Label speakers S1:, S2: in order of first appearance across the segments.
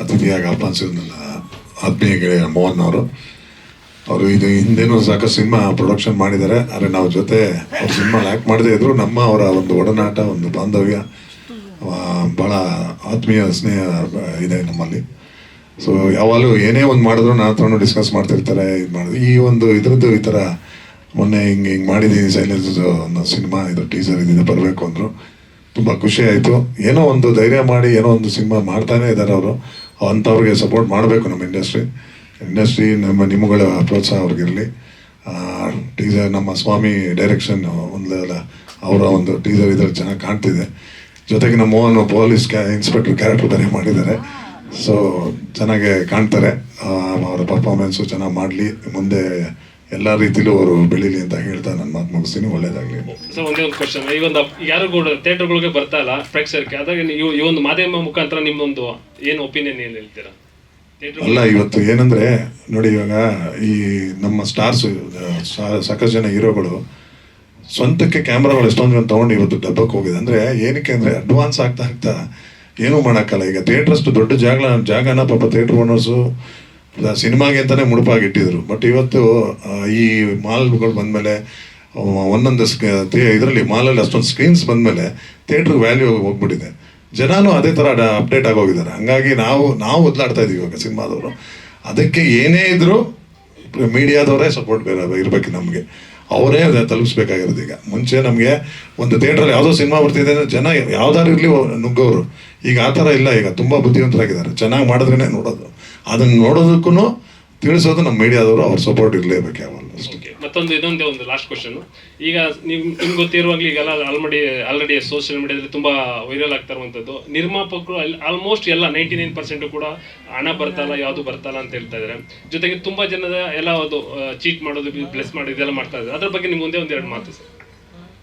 S1: ಅತಿಥಿಯಾಗಿ ಆಹ್ವಾನಿಸಿದ ನನ್ನ ಆತ್ಮೀಯ ಗೆಳೆಯ ಮೋಹನ್ ಅವರು. ಅವರು ಇದು ಹಿಂದೇನು ಸಾಕಷ್ಟು ಸಿನಿಮಾ ಪ್ರೊಡಕ್ಷನ್ ಮಾಡಿದ್ದಾರೆ. ಆದರೆ ನಾವು ಜೊತೆ ಅವ್ರ ಸಿನಿಮಾ ಆ್ಯಕ್ಟ್ ಮಾಡದೇ ಇದ್ರು ನಮ್ಮ ಅವರ ಒಂದು ಒಡನಾಟ, ಒಂದು ಬಾಂಧವ್ಯ ಭಾಳ ಆತ್ಮೀಯ ಸ್ನೇಹ ಇದೆ ನಮ್ಮಲ್ಲಿ. ಸೊ ಯಾವಾಗಲೂ ಏನೇ ಒಂದು ಮಾಡಿದ್ರು ನಾನು ಹತ್ರನೂ ಡಿಸ್ಕಸ್ ಮಾಡ್ತಿರ್ತಾರೆ, ಇದು ಮಾಡಿದ್ರು. ಈ ಒಂದು ಇದ್ರದ್ದು ಈ ಥರ ಮೊನ್ನೆ ಹಿಂಗೆ ಹಿಂಗೆ ಮಾಡಿದ್ದೀನಿ ಸೈಲೆನ್ಸ್ ಒಂದು ಸಿನಿಮಾ, ಇದು ಟೀಸರ್ ಇದಿದೆ ಬರಬೇಕು ಅಂದರು. ತುಂಬ ಖುಷಿ ಆಯಿತು. ಏನೋ ಒಂದು ಧೈರ್ಯ ಮಾಡಿ, ಏನೋ ಒಂದು ಸಿನಿಮಾ ಮಾಡ್ತಾನೆ ಇದ್ದಾರೆ ಅವರು. ಅಂಥವ್ರಿಗೆ ಸಪೋರ್ಟ್ ಮಾಡಬೇಕು ನಮ್ಮ ಇಂಡಸ್ಟ್ರಿ ಇಂಡಸ್ಟ್ರಿ ನಮ್ಮ ನಿಮ್ಮಗಳ ಪ್ರೋತ್ಸಾಹ ಅವ್ರಿಗಿರಲಿ ಟೀಸರ್ ನಮ್ಮ ಸ್ವಾಮಿ ಡೈರೆಕ್ಷನ್ ಒಂದು ಅವರ ಒಂದು ಟೀಸರ್ ಇದ್ರಲ್ಲಿ ಚೆನ್ನಾಗಿ ಕಾಣ್ತಿದೆ. ಜೊತೆಗೆ ನಮ್ಮ ಮೋಹನ್ ಪೊಲೀಸ್ ಕ್ಯಾ ಇನ್ಸ್ಪೆಕ್ಟರ್ ಕ್ಯಾರೆಕ್ಟರ್ ಬೇರೆ ಮಾಡಿದ್ದಾರೆ. ಸೊ ಚೆನ್ನಾಗೆ ಕಾಣ್ತಾರೆ. ಅವರ ಪರ್ಫಾರ್ಮೆನ್ಸು ಚೆನ್ನಾಗಿ ಮಾಡಲಿ. ಮುಂದೆ ಎಲ್ಲ ರೀತಿಲೂ ಅವರು ಬೆಳೀಲಿ ಅಂತ ಹೇಳ್ತಾ ನನ್ನ ಮುಗಿಸ್ತೀನಿ ಒಳ್ಳೇದಾಗಲಿ.
S2: ಸರ್ ಒಂದೇ ಒಂದು ಕ್ವಶನ್ ಈ ಒಂದು ಯಾರು ಥಿಯೇಟರ್ಗಳಿಗೆ ಬರ್ತಾ ಇಲ್ಲ ಪ್ರೇಕ್ಷಕರಿಗೆ. ಅದಾಗ ನೀವು ಈ ಒಂದು ಮಾಧ್ಯಮ ಮುಖಾಂತರ ನಿಮ್ಮೊಂದು ಏನು ಒಪಿನಿಯನ್ ಏನು ಹೇಳ್ತೀರಾ?
S1: ಅಲ್ಲ ಇವತ್ತು ಏನಂದ್ರೆ ನೋಡಿ ಇವಾಗ ಈ ನಮ್ಮ ಸ್ಟಾರ್ಸ್ ಸಾಕಷ್ಟು ಜನ ಹೀರೋಗಳು ಸ್ವಂತಕ್ಕೆ ಕ್ಯಾಮ್ರಾಗಳು ಎಷ್ಟೊಂದು ಜನ ತಗೊಂಡು ಇವತ್ತು ಡಬ್ಬಕ್ಕೆ ಹೋಗಿದೆ. ಅಂದ್ರೆ ಏನಕ್ಕೆ ಅಂದ್ರೆ ಅಡ್ವಾನ್ಸ್ ಆಗ್ತಾ ಆಗ್ತಾ ಏನೂ ಮಾಡೋಕ್ಕಲ್ಲ. ಈಗ ಥಿಯೇಟರ್ ಅಷ್ಟು ದೊಡ್ಡ ಜಾಗ ಜಾಗನ ಪಾಪ ಥಿಯೇಟರ್ ಓನರ್ಸು ಸಿನಿಮಾಗೆ ಅಂತಾನೆ ಮುಡುಪಾಗಿ ಇಟ್ಟಿದ್ರು ಬಟ್ ಇವತ್ತು ಈ ಮಾಲ್ಗಳು ಬಂದಮೇಲೆ ಒಂದೊಂದು ಇದರಲ್ಲಿ ಮಾಲಲ್ಲಿ ಅಷ್ಟೊಂದು ಸ್ಕ್ರೀನ್ಸ್ ಬಂದಮೇಲೆ ಥಿಯೇಟ್ರ್ ವ್ಯಾಲ್ಯೂ ಹೋಗ್ಬಿಟ್ಟಿದೆ. ಜನನೂ ಅದೇ ಥರ ಅಪ್ಡೇಟ್ ಆಗೋಗಿದ್ದಾರೆ. ಹಂಗಾಗಿ ನಾವು ನಾವು ಒದ್ಲಾಡ್ತಾ ಇದೀವಿ ಇವಾಗ ಸಿನಿಮಾದವರು. ಅದಕ್ಕೆ ಏನೇ ಇದ್ದರೂ ಮೀಡಿಯಾದವರೇ ಸಪೋರ್ಟ್ ಇರಬೇಕು ನಮಗೆ. ಅವರೇ ಅದನ್ನು ತಲುಪಿಸ್ಬೇಕಾಗಿರೋದು ಈಗ. ಮುಂಚೆ ನಮಗೆ ಒಂದು ಥಿಯೇಟ್ರಲ್ಲಿ ಯಾವುದೋ ಸಿನಿಮಾ ಬರ್ತಿದೆ ಅಂದರೆ ಜನ ಯಾವ್ದಾರು ಇರಲಿ ನುಗ್ಗೋರು ಈಗ ಆ ಥರ ಇಲ್ಲ ಈಗ. ತುಂಬ ಬುದ್ಧಿವಂತರಾಗಿದ್ದಾರೆ. ಚೆನ್ನಾಗಿ ಮಾಡಿದ್ರೇ ನೋಡೋದು. ಅದನ್ನು ನೋಡೋದಕ್ಕೂ ತಿಳಿಸೋದು ನಮ್ಮ ಮೀಡಿಯಾದವರು. ಅವ್ರ ಸಪೋರ್ಟ್ ಇರಲೇಬೇಕು
S2: ಯಾವಾಗ. ಮತ್ತೊಂದು ಇದೊಂದೇ ಒಂದು ಲಾಸ್ಟ್ ಕ್ವಶನ್ ಈಗ ನಿಮ್, ನಿಮ್ಗೆ ಗೊತ್ತಿರುವಾಗಲೇ ಈಗೆಲ್ಲ ಆಲ್ರೆಡಿ ಆಲ್ರೆಡಿ ಸೋಷಿಯಲ್ ಮೀಡಿಯಾದಲ್ಲಿ ತುಂಬಾ ವೈರಲ್ ಆಗ್ತಾ ಇರುವಂಥದ್ದು ನಿರ್ಮಾಪಕರು ಆಲ್ಮೋಸ್ಟ್ ಎಲ್ಲ ನೈಂಟಿ ನೈನ್ ಪರ್ಸೆಂಟ್ ಕೂಡ ಹಣ ಬರ್ತಲ್ಲ, ಯಾವುದು ಬರ್ತಲ್ಲ ಅಂತ ಹೇಳ್ತಾ ಇದ್ದಾರೆ ಜೊತೆಗೆ ತುಂಬಾ ಜನದ ಎಲ್ಲ ಅದು ಚೀಟ್ ಮಾಡೋದು ಬ್ಲೆಸ್ ಮಾಡೋದು ಇದೆಲ್ಲ ಮಾಡ್ತಾ ಇದ್ದಾರೆ ಅದ್ರ ಬಗ್ಗೆ ನಿಮ್ಗೆ ಒಂದೇ ಒಂದು ಎರಡು ಮಾತು ಸರ್.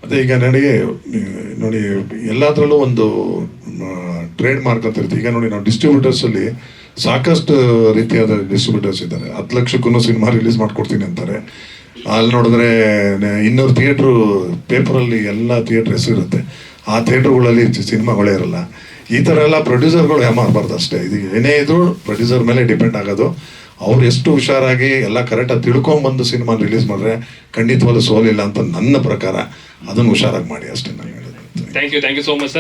S1: ಅದೇ, ಈಗ ನನಗೆ ನೋಡಿ, ಎಲ್ಲದರಲ್ಲೂ ಒಂದು ಟ್ರೇಡ್ ಮಾರ್ಕ್ ಅಂತ ಇರುತ್ತೆ. ಈಗ ನೋಡಿ, ನಾವು ಡಿಸ್ಟ್ರಿಬ್ಯೂಟರ್ಸ್ ಅಲ್ಲಿ ಸಾಕಷ್ಟು ರೀತಿಯಾದ ಡಿಸ್ಟ್ರಿಬ್ಯೂಟರ್ಸ್ ಇದ್ದಾರೆ. ಹತ್ತು ಲಕ್ಷಕ್ಕೂ ಸಿನಿಮಾ ರಿಲೀಸ್ ಮಾಡ್ಕೊಡ್ತೀನಿ ಅಂತಾರೆ. ಅಲ್ಲಿ ನೋಡಿದ್ರೆ ಇನ್ನೂರು ಥಿಯೇಟ್ರು, ಪೇಪರಲ್ಲಿ ಎಲ್ಲ ಥಿಯೇಟ್ರ್ ಹೆಸರು ಇರುತ್ತೆ. ಆ ಥಿಯೇಟ್ರುಗಳಲ್ಲಿ ಸಿನಿಮಾಗಳೇ ಇರಲ್ಲ. ಈ ಥರ ಎಲ್ಲ ಪ್ರೊಡ್ಯೂಸರ್ಗಳು ಯಾಮಾರಬಾರ್ದು ಅಷ್ಟೇ. ಇದು ಏನೇ ಇದ್ರು ಪ್ರೊಡ್ಯೂಸರ್ ಮೇಲೆ ಡಿಪೆಂಡ್ ಆಗೋದು. ಅವ್ರು ಎಷ್ಟು ಹುಷಾರಾಗಿ ಎಲ್ಲ ಕರೆಕ್ಟಾಗಿ ತಿಳ್ಕೊಂಬಂದು ಸಿನಿಮಾ ರಿಲೀಸ್ ಮಾಡಿದ್ರೆ ಖಂಡಿತವಾಗ್ಲೂ ಸೋಲಿಲ್ಲ ಅಂತ ನನ್ನ ಪ್ರಕಾರ ಅದನ್ನು ಹುಷಾರಾಗಿ ಮಾಡಿ ಅಷ್ಟೇ ನಾನು ಹೇಳೋದು
S2: thank you thank you so much